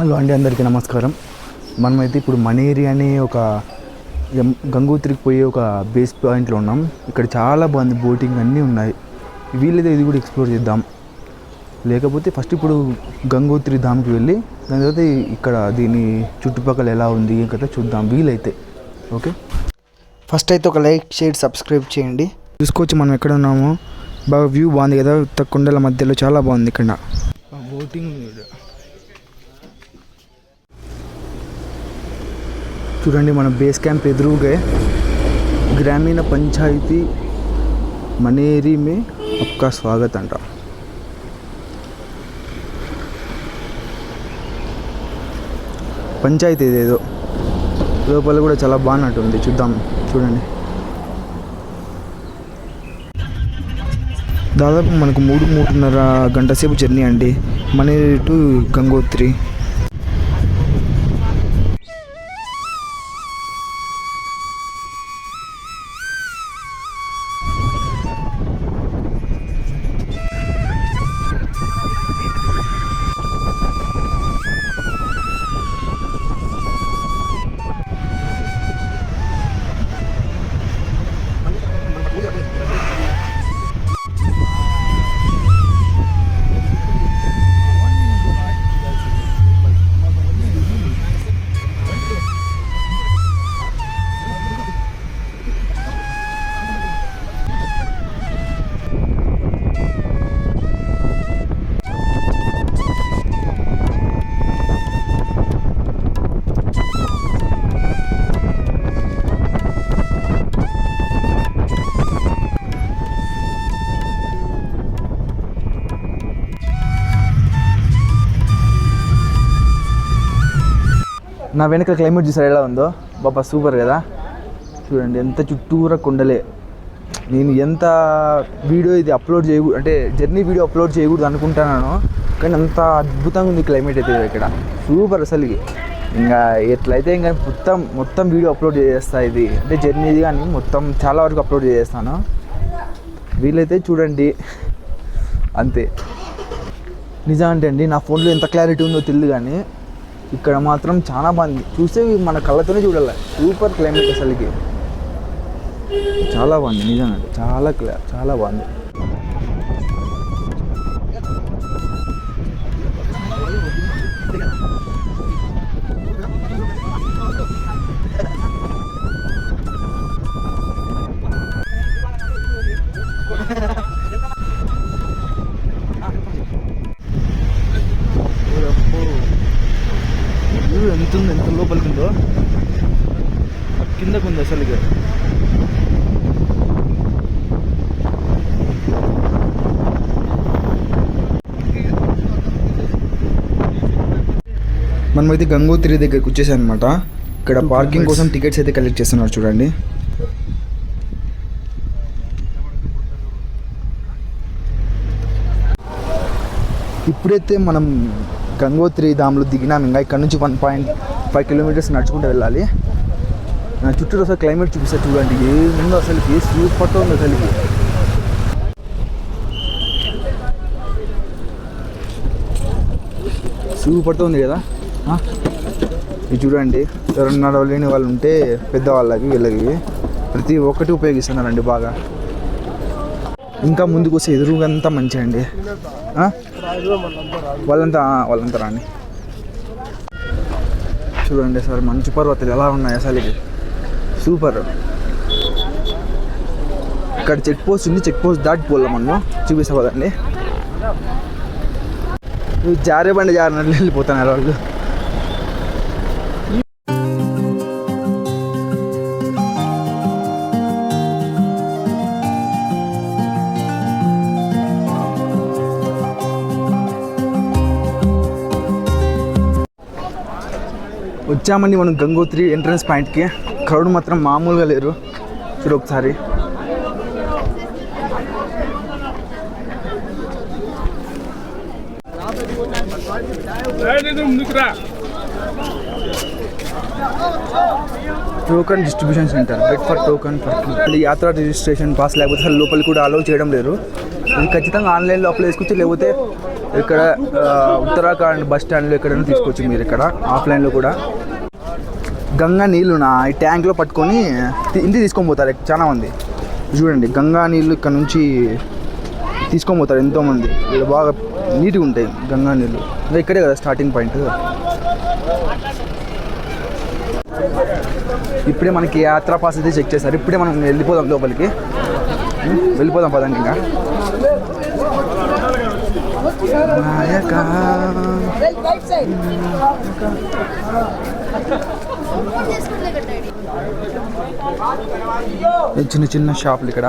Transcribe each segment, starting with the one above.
Hello అండి అందరికీ నమస్కారం. మనమైతే ఇప్పుడు మనేరి అనే ఒక గంగోత్రికి పోయే ఒక బేస్ పాయింట్లో ఉన్నాం. ఇక్కడ చాలా బాగుంది బోటింగ్ అన్నీ ఉన్నాయి. వీలైతే ఇది కూడా ఎక్స్ప్లోర్ చేద్దాం. లేకపోతే ఫస్ట్ ఇప్పుడు గంగోత్రి ధామ్కి వెళ్ళి దాని తర్వాత ఇక్కడ దీని చుట్టుపక్కల ఎలా ఉంది ఏం కదా చూద్దాం వీలైతే. ఓకే? ఫస్ట్ అయితే ఒక లైక్ షేర్ సబ్స్క్రైబ్ చేయండి. చూసుకోవచ్చు మనం ఎక్కడ ఉన్నామో. బాగా వ్యూ బాగుంది కదా? కొండల మధ్యలో చాలా బాగుంది ఇక్కడ. బోటింగ్ చూడండి మన బేస్ క్యాంప్ ఎదురుగా గ్రామీణ పంచాయతీ మనేరి మే అప్కా స్వాగత్ అంట పంచాయతీ ఇదేదో. లోపల కూడా చాలా బాగున్నట్టుంది చూద్దాం చూడండి. దాదాపు మనకు మూడు మూడున్నర గంట సేపు జర్నీ అండి. మనేరి టు గంగోత్రి. నా వెనక క్లైమేట్ చూసారు ఎలా ఉందో? బాబా సూపర్ కదా? చూడండి ఎంత చుట్టూరా కొండలే. నేను ఎంత వీడియో ఇది అప్లోడ్ చేయకూడదు అంటే జర్నీ వీడియో అప్లోడ్ చేయకూడదు అనుకుంటున్నాను కానీ అంత అద్భుతంగా ఉంది క్లైమేట్ అయితే ఇక్కడ. సూపర్ అసలుకి ఇంకా ఎట్లయితే ఇంకా మొత్తం మొత్తం వీడియో అప్లోడ్ చేస్తా ఇది. అంటే జర్నీది కానీ మొత్తం చాలా వరకు అప్లోడ్ చేస్తాను వీలైతే చూడండి. అంతే. నిజం అంటే అండి నా ఫోన్లో ఎంత క్లారిటీ ఉందో తెలియదు కానీ ఇక్కడ మాత్రం చాలా బాగుంది చూస్తే మన కళ్ళతోనే చూడాలి. సూపర్ క్లైమేట్ అసలుకి. చాలా బాగుంది నిజంగా. చాలా క్లా చాలా బాగుంది. ఎంత ఉంది ఎంత లోపలికి ఉందో కిందకు ఉంది అసలుకి మనమైతే గంగోత్రి దగ్గరికి వచ్చేసాం అనమాట ఇక్కడ పార్కింగ్ కోసం టికెట్స్ అయితే కలెక్ట్ చేస్తున్నారు చూడండి. ఇప్పుడైతే మనం గంగోత్రి ధామ్లో దిగినాం. ఇంకా ఇక్కడ నుంచి వన్ పాయింట్ ఫైవ్ కిలోమీటర్స్ నడుచుకుంటూ వెళ్ళాలి. నా చుట్టూ అసలు క్లైమేట్ చూపిస్తా చూడండి. ఏముందో అసలుకి సూపర్తో ఉంది అసలుకి. సూపర్తో ఉంది కదా? ఇది చూడండి. ఎవరైనా నడవలేని వాళ్ళు ఉంటే పెద్దవాళ్ళకి వీళ్ళకి ప్రతి ఒక్కటి ఉపయోగిస్తున్నారండి బాగా. ఇంకా ముందుకు వస్తే అంతా మంచిదండి అండి వాళ్ళంతా వాళ్ళంతా రాండి. చూడండి సార్ మంచు పర్వతాలు ఎలా ఉన్నాయి ఇది సూపర్. ఇక్కడ చెక్ పోస్ట్ ఉంది చెక్ పోస్ట్ దాటిపోలే మనం చూపిస్తాం కదండి జారే బండి జారినట్లు వెళ్ళిపోతున్నారు వాళ్ళు. వచ్చామండి మనం గంగోత్రి ఎంట్రన్స్ పాయింట్కి. క్రౌడ్ మాత్రం మామూలుగా లేరు. చూడు ఒకసారి. Token distribution centre bet for token for yatra registration pass లేకపోతే అసలు లోపలికి కూడా అలౌ చేయడం లేదు. ఇది ఖచ్చితంగా ఆన్లైన్లో అప్లై చేసుకోవచ్చు లేకపోతే ఇక్కడ ఉత్తరాఖండ్ బస్ స్టాండ్లో ఎక్కడైనా తీసుకోవచ్చు మీరు ఇక్కడ ఆఫ్లైన్లో కూడా. గంగా నీళ్ళు నా ఈ ట్యాంక్లో పట్టుకొని ఇంటికి తీసుకొని పోతారు. చాలా మంది. చూడండి గంగా నీళ్ళు ఇక్కడ నుంచి తీసుకొని పోతారు ఎంతోమంది వీళ్ళు బాగా నీట్గా ఉంటాయి గంగా నీళ్ళు. ఇంకా ఇక్కడే కదా స్టార్టింగ్ పాయింట్ ఇప్పుడే మనకి యాత్రా పాస్ అయితే చెక్ చేస్తారు ఇప్పుడే మనం వెళ్ళిపోదాం లోపలికి. వెళ్ళిపోదాం పదండి ఇంకా. నాయకా చిన్న చిన్న షాపులు ఇక్కడ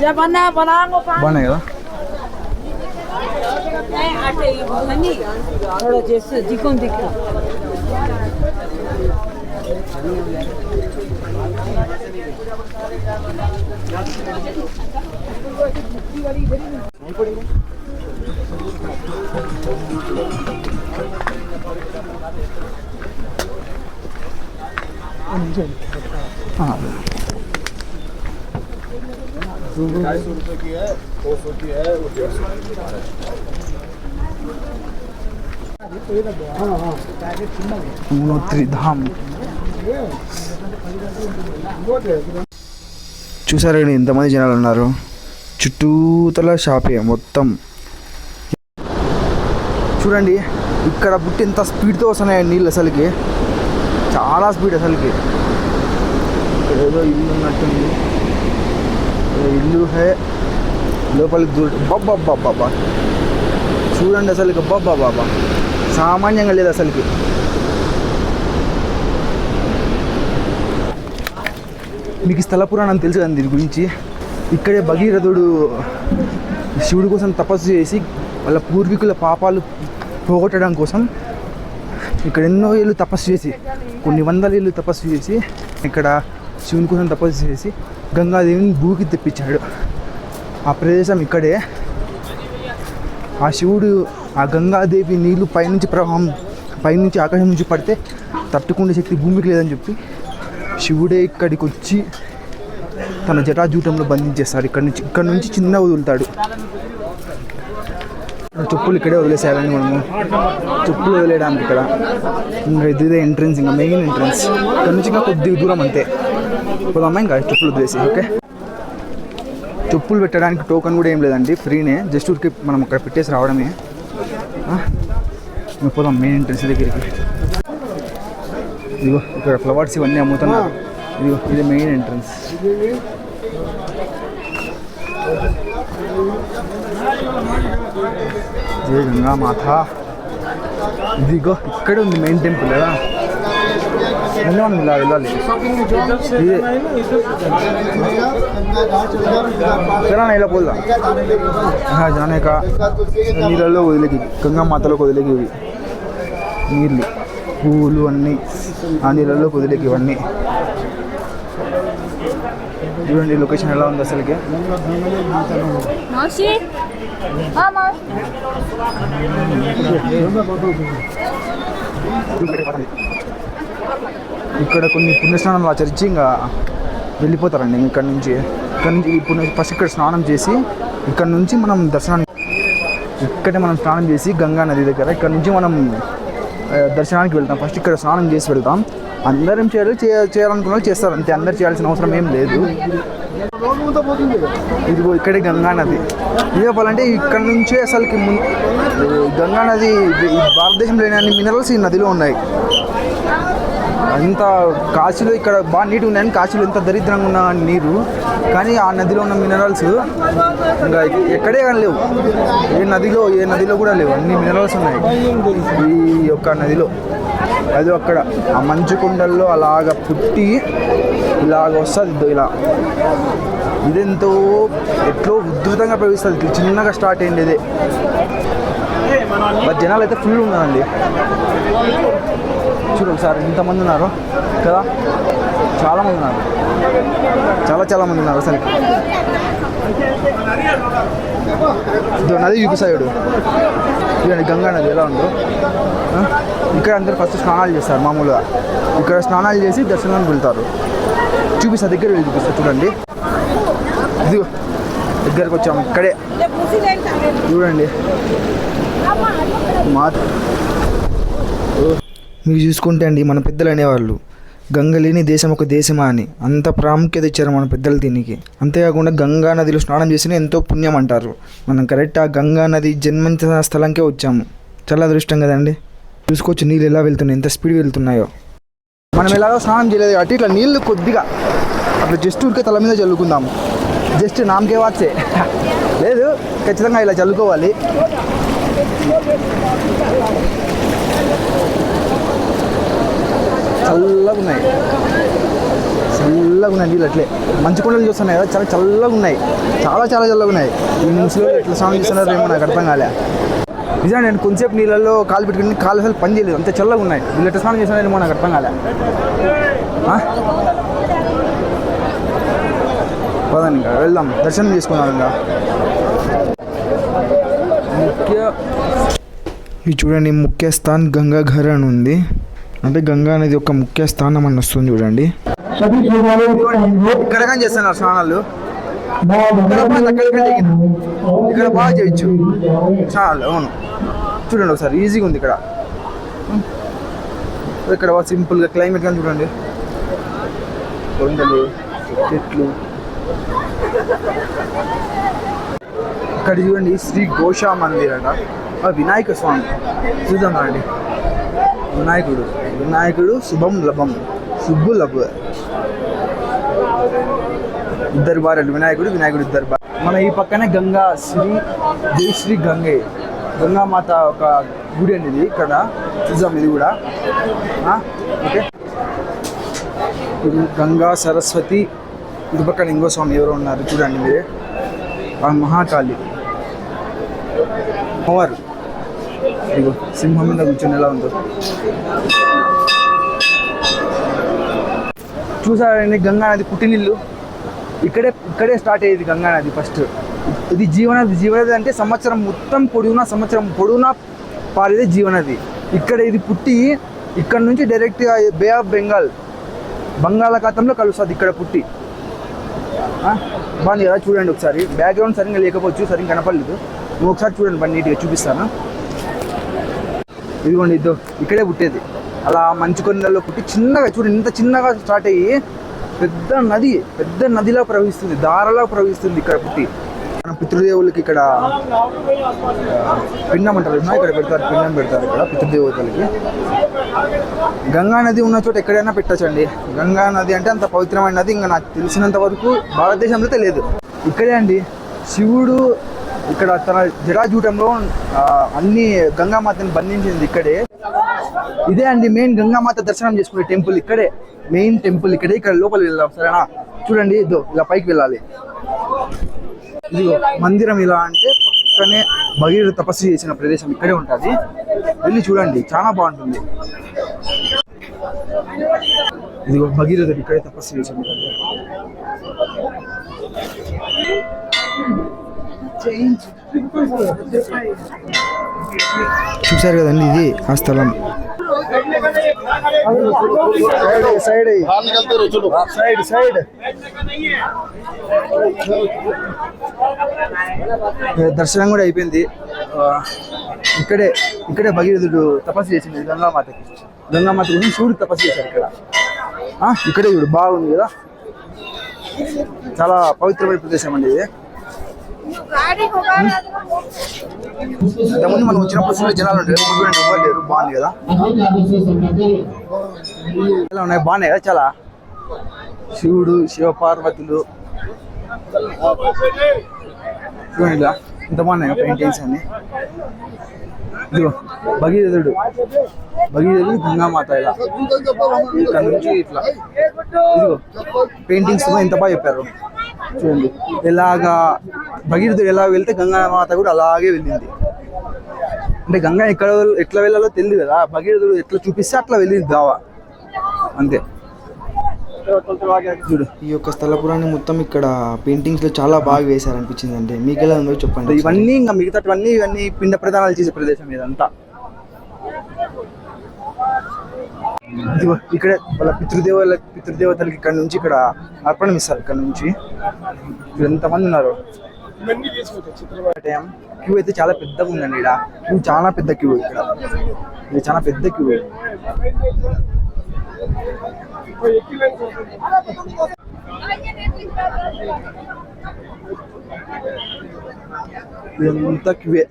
Jabana banango pa. బాగున్నాయి కదా Ay, ate, hani. थोड़ा जैसे दिखो दिखो ఆ. యమునోత్రి ధామ్ చూసారండి ఎంతమంది జనాలు ఉన్నారు చుట్టూతల షాపే మొత్తం చూడండి ఇక్కడ పుట్టి ఎంత స్పీడ్తో వస్తున్నాయి నీళ్ళు అసలుకి చాలా స్పీడ్ అసలుకి. ఇక్కడ ఏదో ఇల్లు ఉన్నట్టుంది. ఇల్లు హే. లోపలికి దూర బాబా చూడండి అసలుకి బాబా బాబా సామాన్యంగా లేదు అసలుకి. మీకు స్థల పురాణం తెలుసు కదా దీని గురించి? ఇక్కడే భగీరథుడు శివుడి కోసం తపస్సు చేసి వాళ్ళ పూర్వీకుల పాపాలు పోగొట్టడం కోసం ఇక్కడ ఎన్నో ఏళ్ళు తపస్సు చేసి కొన్ని వందల ఇల్లు తపస్సు చేసి ఇక్కడ శివుని కోసం తపస్సు చేసి గంగాదేవిని భూకి తెప్పించాడు. ఆ ప్రదేశం ఇక్కడే. ఆ శివుడు ఆ గంగాదేవి నీళ్ళు పైనుంచి ప్రవాహం పైనుంచి ఆకాశం నుంచి పడితే తట్టుకునే శక్తి భూమికి లేదని చెప్పి శివుడే ఇక్కడికి వచ్చి తన జటాజూటంలో బంధించేస్తాడు. ఇక్కడ నుంచి ఇక్కడ నుంచి చిన్న వదులుతాడు. చెప్పులు ఇక్కడే వదిలేసేయాలని మనము చెప్పులు వదిలేయడానికి ఇక్కడ ఇంకా ఇదే ఎంట్రన్స్ ఇంకా మెయిన్ ఎంట్రన్స్ ఇక్కడ నుంచి ఇంకా కొద్దిగా దూరం అంతే. పోదామా ఇంకా? చెప్పులు వదిలేసి ఓకే? చెప్పులు పెట్టడానికి టోకెన్ కూడా ఏం లేదండి ఫ్రీనే జస్ట్ ఊరికి మనం అక్కడ పెట్టేసి రావడమే. ఇంకా పోదాం మెయిన్ ఎంట్రన్స్ దగ్గరికి. ఇదిగో ఇక్కడ ఫ్లవర్స్ ఇవన్నీ అమ్ముతున్నారు. ఇదిగో ఇది మెయిన్ ఎంట్రన్స్ జయ గంగా మాత ఇదిగో ఇక్కడ ఉంది మెయిన్ టెంపుల్ కదా ఇలా వెళ్ళాలి? జనాన ఇలా పోదా జనాక నీళ్ళలో వదిలేకి గంగా మాతలోకి వదిలేకి నీళ్ళు పూలు అన్నీ ఆ నీళ్ళలో వదిలేకి ఇవన్నీ. చూడండి లొకేషన్ ఎలా ఉంది అసలుకి. ఇక్కడ కొన్ని పుణ్యస్నానాలు ఆచరించి ఇంకా వెళ్ళిపోతారండి ఇక్కడ నుంచి. ఇక్కడ నుంచి పుణ్య ఫస్ట్ ఇక్కడ స్నానం చేసి ఇక్కడ నుంచి మనం దర్శనానికి ఇక్కడే మనం స్నానం చేసి గంగా నది దగ్గర ఇక్కడ నుంచి మనం దర్శనానికి వెళ్తాం. ఫస్ట్ ఇక్కడ స్నానం చేసి వెళ్తాం. అందరం చేయాలి చే చేయాలనుకున్న చేస్తారు. అంతే అందరు చేయాల్సిన అవసరం ఏం లేదు. ఇదిగో ఇక్కడే గంగా నది. ఇది చెప్పాలంటే ఇక్కడ నుంచే అసలుకి గంగా నది ఈ భారతదేశంలో లేని అన్ని మినరల్స్ ఈ నదిలో ఉన్నాయి. అంత కాశీలో ఇక్కడ బాగా నీట్గా ఉన్నాయని కాశీలో ఎంత దరిద్రంగా ఉన్న నీరు కానీ ఆ నదిలో ఉన్న మినరల్స్ ఇంకా ఎక్కడే కానీ లేవు. ఏ నదిలో ఏ నదిలో కూడా లేవు. అన్ని మినరల్స్ ఉన్నాయి ఈ యొక్క నదిలో. అది అక్కడ. ఆ మంచు కుండల్లో అలాగ పుట్టి ఇలాగ వస్తుంది ఇలా. ఇదెంతో ఎట్లో ఉధృతంగా ప్రవేశిస్తుంది ఇట్లా చిన్నగా స్టార్ట్ అయింది ఇదే. మరి జనాలు అయితే ఫుల్ ఉన్నారండి. చూడండి సార్ ఇంతమంది ఉన్నారు? కదా? చాలామంది ఉన్నారు. చాలా చాలా మంది ఉన్నారు అసలు. ఇదో నది చూపిస్తాడు చూడండి గంగా నది ఎలా ఉందో. ఇక్కడ అందరు ఫస్ట్ స్నానాలు చేస్తారు మామూలుగా. ఇక్కడ స్నానాలు చేసి దర్శనానికి వెళ్తారు. చూపిస్తా దగ్గర వెళ్ళి చూపిస్తా చూడండి. ఇది దగ్గరకు వచ్చాము ఇక్కడే. చూడండి. మా మీరు చూసుకుంటే అండి మన పెద్దలు అనేవాళ్ళు. గంగలేని దేశం ఒక దేశమా అని. అంత ప్రాముఖ్యత ఇచ్చారు మన పెద్దలు దీనికి. అంతేకాకుండా గంగా నదిలో స్నానం చేసిన ఎంతో పుణ్యం అంటారు. మనం కరెక్ట్ ఆ గంగా నది జన్మించిన స్థలంకే వచ్చాము. చాలా అదృష్టం కదండి. చూసుకోవచ్చు నీళ్ళు ఎలా వెళ్తున్నాయి ఎంత స్పీడ్ వెళ్తున్నాయో. మనం ఎలాగో స్నానం చేయలేదు కాబట్టి ఇట్లా నీళ్ళు కొద్దిగా అట్లా జస్ట్ ఉరికే తల మీద చల్లుకుందాము జస్ట్ నామకే వాచే లేదు ఖచ్చితంగా ఇలా చల్లుకోవాలి. చల్లగా ఉన్నాయి చల్లగా ఉన్నాయి నీళ్ళు అట్లే. మంచి కొండలు చూస్తున్నాయి కదా చాలా చల్లగా ఉన్నాయి చాలా చాలా చల్లగా ఉన్నాయి ఈ ముసలి ఎట్లా స్నానం చేస్తున్నారో ఏమో నాకు అర్థం కాలే. నిజంగా నేను కొంచెంసేపు నీళ్ళల్లో కాలు పెట్టుకుని కాలు అసలు పని చేయలేదు. అంత చల్లగా ఉన్నాయి వీళ్ళు ఎట్లా స్నానం చేస్తున్నారో నాకు అర్థం కాలే. ఆ? పదండి ఇంకా వెళ్దాం. దర్శనం చేసుకుందాం ఇంకా. ముఖ్య ఇది చూడండి ముఖ్య స్థాన్ గంగాఘర్ అని ఉంది అంటే గంగా అనేది ఒక ముఖ్య స్థానం అని వస్తుంది చూడండి. ఇక్కడ కానీ చేస్తున్నారు స్నానాలు. ఇక్కడ బాగా చేయొచ్చు. స్నానాలు అవును. చూడండి ఒకసారి ఈజీగా ఉంది ఇక్కడ. ఇక్కడ సింపుల్గా క్లైమేట్ కానీ చూడండి. కొండలు చెట్లు. ఇక్కడ చూడండి శ్రీ ఘోషా మందిర్ అట. వినాయక స్వామి. చూద్దాం రండి. వినాయకుడు. వినాయకుడు శుభం లభం శుభు లభ. ఇద్దరు భార్యలు వినాయకుడు వినాయకుడు ఇద్దరు భార్య మన ఈ పక్కనే గంగా శ్రీ జై గంగే. గంగామాత ఒక గుడి అనేది ఇక్కడ. చూద్దాం ఇది కూడా. ఓకే. గంగా సరస్వతి ఇటు పక్కన ఇంకో స్వామి ఎవరో ఉన్నారు చూడండి మీరే. మహాకాళి. అమ్మవారు. ఇగో సింహం మీద కూర్చొని ఎలా ఉందో. చూసారండి గంగా నది పుట్టినిల్లు ఇక్కడే ఇక్కడే స్టార్ట్ అయ్యేది గంగా నది ఫస్ట్ ఇది జీవనది జీవనది అంటే సంవత్సరం మొత్తం పొడుగునా సంవత్సరం పొడుగునా పారేది జీవనది. ఇక్కడ ఇది పుట్టి ఇక్కడ నుంచి డైరెక్ట్గా బే ఆఫ్ బెంగాల్ బంగాళాఖాతంలో కలుస్తుంది ఇక్కడ పుట్టి. బాగుంది కదా చూడండి ఒకసారి. బ్యాక్గ్రౌండ్ సరిగ్గా లేకపోవచ్చు సరిగ్గా కనపడలేదు. నువ్వు ఒకసారి చూడండి బాగా నీట్గా చూపిస్తాను? ఇదిగోండి ఇద్దో ఇక్కడే పుట్టేది. అలా మంచు కొండల్లో పుట్టి చిన్నగా చూడండి ఇంత చిన్నగా స్టార్ట్ అయ్యి పెద్ద నది పెద్ద నదిలా ప్రవహిస్తుంది దారలా ప్రవహిస్తుంది ఇక్కడ పుట్టి. మన పితృదేవులకి ఇక్కడ పిండం అంటారు ఇక్కడ పెడతారు పిండం పెడతారు ఇక్కడ పితృదేవతలకి. గంగా నది ఉన్న చోట ఎక్కడైనా పెట్టచ్చండి. గంగా నది అంటే అంత పవిత్రమైన నది ఇంకా నాకు తెలిసినంత వరకు భారతదేశంలో తెలియదు. ఇక్కడే అండి శివుడు ఇక్కడ తన జటాజూటంలో అన్ని గంగామాతని బంధించింది ఇక్కడే. ఇదే అండి మెయిన్ గంగామాత దర్శనం చేసుకునే టెంపుల్ ఇక్కడే. మెయిన్ టెంపుల్ ఇక్కడే. ఇక్కడ లోపల వెళ్దాం సరేనా? చూడండి ఇదో ఇలా పైకి వెళ్ళాలి. ఇదిగో మందిరం ఇలా అంటే పక్కనే భగీరథ తపస్సు చేసిన ప్రదేశం ఇక్కడే ఉంటుంది. వెళ్ళి చూడండి చాలా బాగుంటుంది. ఇదిగో భగీరథుడు ఇక్కడే తపస్సు చేసిన చూసారు కదండి ఇది ఆ స్థలం. సైడ్ సైడ్ సైడ్ దర్శనం కూడా అయిపోయింది. ఇక్కడే ఇక్కడే భగీరథుడు తపస్సు చేసింది గంగామాతకి. గంగామాత గురించి శివుడు తపస్సు చేశారు ఇక్కడ. ఆ, ఇక్కడే చూడు బాగుంది కదా. చాలా పవిత్రమైన ప్రదేశం అండి ఇది. ఇంతకుముందు మనం వచ్చినప్పుడు ఫుల్ జనాలు ఉంటారు చూడండి లేరు. బాగుంది కదా? ఇలా ఉన్నాయి? బాగున్నాయి? కదా చాలా. శివుడు శివపార్వతులు. చూడండి ఇలా. ఇంత బాగున్నాయి పెయింటింగ్స్ అన్ని? ఇదిగో భగీరథుడు. భగీరథుడు గంగామాత ఇలా. ఇక్కడ నుంచి ఇట్లా. ఇదిగో పెయింటింగ్స్ ఎంత బాగా చెప్పారు. చూడండి. ఎలాగా భగీరథుడు ఎలా వెళ్తే గంగామాత కూడా అలాగే వెళ్ళింది. అంటే గంగా ఎక్కడ ఎట్లా వెళ్ళాలో తెలియదు కదా భగీరథుడు ఎట్లా చూపిస్తే అట్లా వెళ్ళింది దావా అంతే. చూడు ఈ యొక్క స్థలపురాన్ని మొత్తం ఇక్కడ పెయింటింగ్స్లో చాలా బాగా వేశారు అనిపించింది అంటే మీకు ఎలా ఉందో చెప్పండి ఇవన్నీ ఇంకా మిగతావన్నీ ఇవన్నీ పిండ ప్రదానాలు చేసే ప్రదేశం ఇదంతా. ఇదిగో ఇక్కడే వాళ్ళ పితృదేవుల పితృదేవతలకి ఇక్కడ నుంచి ఇక్కడ అర్పణం ఇస్తారు ఇక్కడ నుంచి. ఇక్కడ ఎంతమంది ఉన్నారు? క్యూ అయితే చాలా పెద్దగా ఉందండి ఇక్కడ క్యూ చాలా పెద్ద క్యూ ఇక్కడ. ఇది చాలా పెద్ద క్యూ ఇదంతా క్యూవే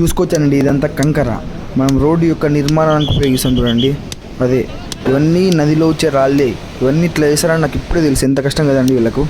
చూసుకోవచ్చండి ఇదంతా కంకర. మనం రోడ్డు యొక్క నిర్మాణానికి ఉపయోగిస్తాం చూడండి. అదే ఇవన్నీ నదిలో వచ్చే రాళ్ళే. ఇవన్నీ ఇట్లా వేసారని నాకు ఇప్పుడే తెలుసు. ఎంత కష్టం కదండి వీళ్ళకు.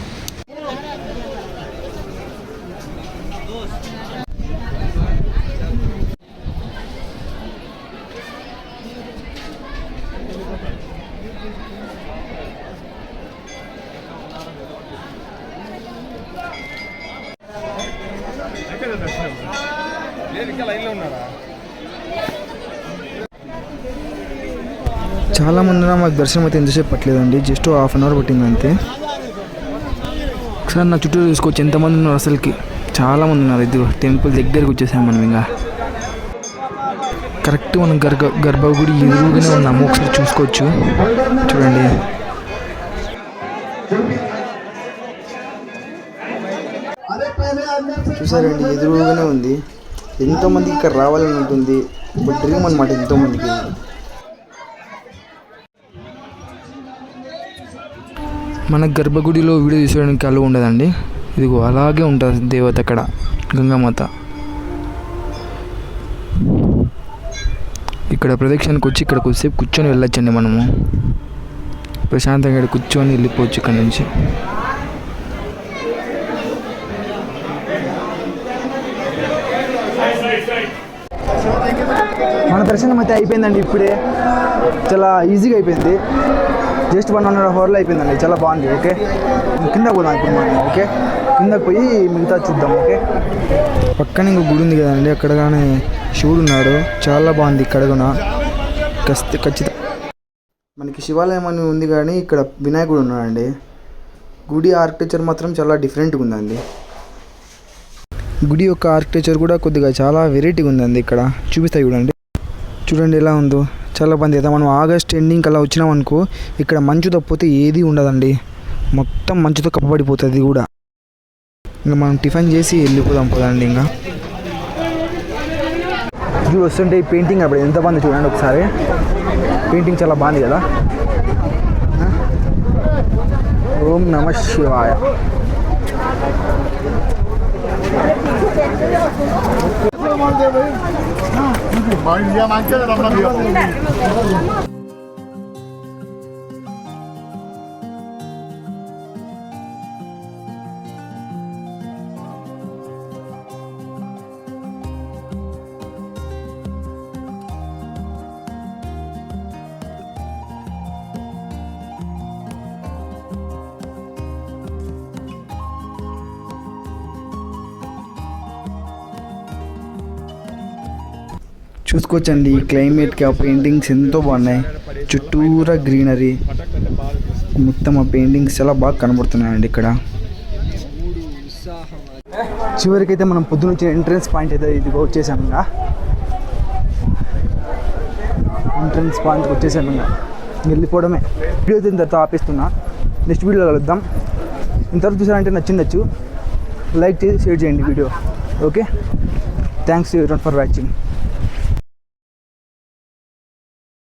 చాలా మంది మాకు దర్శనం అయితే ఎంతసేపు పట్టలేదండి జస్ట్ హాఫ్ అన్ అవర్ పట్టింది అంతే. ఒకసారి నా చుట్టూ చూసుకోవచ్చు ఎంతమంది ఉన్నారు అసలుకి? చాలా మంది ఉన్నారు ఇది టెంపుల్ దగ్గరికి వచ్చేసాం మనం ఇంకా. కరెక్ట్ మనం గర్భ గర్భగుడి ఎదురుగానే ఉన్నాము ఒకసారి చూసుకోవచ్చు. చూడండి. చూసారండి ఎదురుగానే ఉంది. ఎంతోమందికి ఇక్కడ రావాలని ఉంటుంది. ఒక డ్రీమ్ అనమాట ఎంతోమందికి. మన గర్భగుడిలో వీడియో తీసుకోవడానికి అలా ఉండదండి. ఇదిగో అలాగే ఉంటుంది దేవత అక్కడ గంగామాత. ఇక్కడ ప్రదక్షిణకు వచ్చి ఇక్కడ కొద్దిసేపు కూర్చొని వెళ్ళొచ్చండి మనము. ప్రశాంతంగా కూర్చొని వెళ్ళిపోవచ్చు ఇక్కడ నుంచి. దర్శనం అయితే అయిపోయిందండి ఇప్పుడే. చాలా ఈజీగా అయిపోయింది. జస్ట్ వన్ అండ్ హాఫ్ అవర్లో అయిపోయిందండి. చాలా బాగుంది ఓకే? కింద పోదాం ఇప్పుడు మనం ఓకే? కిందకు పోయి మిగతా చూద్దాం ఓకే? పక్కన ఇంకో గుడి ఉంది కదండి అక్కడ కానీ శివుడు ఉన్నాడు. చాలా బాగుంది ఇక్కడ కూడా. ఖచ్చితంగా మనకి శివాలయం అని ఉంది కానీ ఇక్కడ వినాయకుడు ఉన్నాడండి. గుడి ఆర్కిటెక్చర్ మాత్రం చాలా డిఫరెంట్గా ఉందండి. గుడి యొక్క ఆర్కిటెక్చర్ కూడా కొద్దిగా చాలా వెరైటీగా ఉందండి ఇక్కడ. చూపిస్తాయి చూడండి. చూడండి ఎలా ఉందో. చాలా బాగుంది కదా మనం ఆగస్ట్ ఎండింగ్ అలా వచ్చినాం అనుకో ఇక్కడ మంచు తప్పితే ఏది ఉండదండి. మొత్తం మంచుతో కప్పబడిపోతుంది కూడా. ఇంకా మనం టిఫిన్ చేసి వెళ్ళిపోదాం పోదండి ఇంకా. ఇది వస్తుంటే ఈ పెయింటింగ్ అప్పుడు ఎంత బాగుంది చూడండి ఒకసారి. పెయింటింగ్ చాలా బాగుంది కదా. ఓం నమ శివాయ. Ha, చూసుకోవచ్చండి. ఈ క్లైమేట్కి ఆ పెయింటింగ్స్ ఎంతో బాగున్నాయి. చుట్టూరా గ్రీనరీ మొత్తం ఆ పెయింటింగ్స్ చాలా బాగా కనబడుతున్నాయండి ఇక్కడ. చివరికి అయితే మనం పొద్దున వచ్చిన ఎంట్రన్స్ పాయింట్ అయితే ఇదిగో వచ్చేసాం ఇంకా. ఎంట్రన్స్ పాయింట్కి వచ్చేసాం ఇంకా. వెళ్ళిపోవడమే. వీడియో దీని తర్వాత ఆపేస్తున్నా. నెక్స్ట్ వీడియోలో కలుద్దాం. ఇంతవరకు చూసారంటే నచ్చిండొచ్చు. లైక్ చేసి షేర్ చేయండి video okay thanks for watching